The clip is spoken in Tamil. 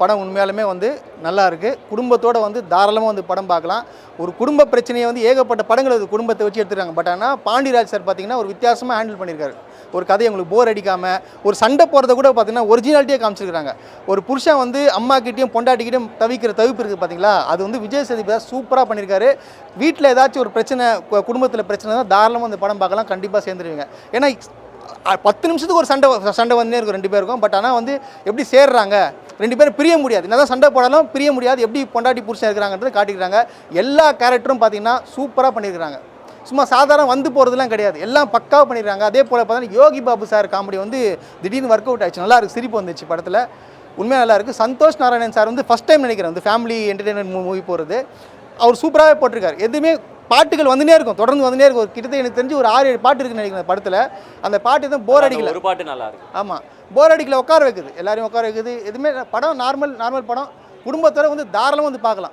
படம் உண்மையாலுமே வந்து நல்லா இருக்குது குடும்பத்தோடு வந்து தாராளமாக வந்து படம் பார்க்கலாம். ஒரு குடும்ப பிரச்சனையை வந்து ஏகப்பட்ட படங்கள் அது குடும்பத்தை வச்சு எடுத்துருக்காங்க. பட் ஆனால் பாண்டியராஜ் சார் பார்த்தீங்கன்னா ஒரு வித்தியாசமாக ஹேண்டில் பண்ணியிருக்காரு ஒரு கதையை உங்களுக்கு போர் அடிக்காமல் ஒரு சண்டை போகிறத கூட பார்த்தீங்கன்னா ஒரிஜினாலிட்டியாக காமிச்சிருக்காங்க. ஒரு புருஷன் வந்து அம்மாக்கிட்டேயும் பொண்டாட்டிக்கிட்டையும் தவிக்கிற தவிப்பு இருக்குது பார்த்தீங்களா அது வந்து விஜய் சேதுபதி சூப்பராக பண்ணியிருக்காரு வீட்டில் ஏதாச்சும் ஒரு பிரச்சனை குடும்பத்தில் பிரச்சனை தான் தாராளமாக அந்த படம் பார்க்கலாம். கண்டிப்பாக சேர்ந்துருவீங்க. ஏன்னா பத்து நிமிஷத்துக்கு ஒரு சண்டை சண்டை வந்துனே இருக்கும் ரெண்டு பேருக்கும். பட் ஆனால் வந்து எப்படி சேர்றாங்க? ரெண்டு பேரும் பிரிய முடியாது. என்னதான் சண்டை போடாலும் பிரிய முடியாது. எப்படி பொண்டாட்டி புருஷன் இருக்கிறாங்கன்றது காட்டிக்கிறாங்க. எல்லா கேரக்டரும் பார்த்தீங்கன்னா சூப்பராக பண்ணியிருக்கிறாங்க சும்மா சாதாரண வந்து போகிறதுலாம் கிடையாது. எல்லாம் பக்காவாக பண்ணிடுறாங்க அதே போல் பார்த்தீங்கன்னா யோகி பாபு சார் காமெடி வந்து திடீர்னு ஒர்க் அவுட் ஆயிடுச்சு. நல்லா இருக்கு. சிரிப்பு வந்துச்சு படத்தில். உண்மையாக நல்லா இருக்குது சந்தோஷ் நாராயணன் சார் வந்து ஃபஸ்ட் டைம் நினைக்கிறேன். வந்து ஃபேமிலி என்டர்டெயின்மெண்ட் மூவி போகிறது அவர் சூப்பராகவே போட்டிருக்காரு. எதுவுமே பாட்டுகள் வந்துனே இருக்கும். தொடர்ந்து வந்துனே இருக்கும். கிட்டத்தட்ட எனக்கு தெரிஞ்சு ஒரு ஆறு ஏழு பாட்டு இருக்குன்னு நினைக்கிறேன் படத்தில். அந்த பாட்டு தான் போர் அடிக்கல. ஒரு பாட்டு நல்லா இருக்கு. ஆமாம் போர் அடிக்கல உட்கார வைக்குது. எல்லாரையும் உட்கார வைக்குது. எதுவுமே படம் நார்மல் நார்மல் படம். குடும்பத்தோட வந்து தாராளமாக வந்து பார்க்கலாம்.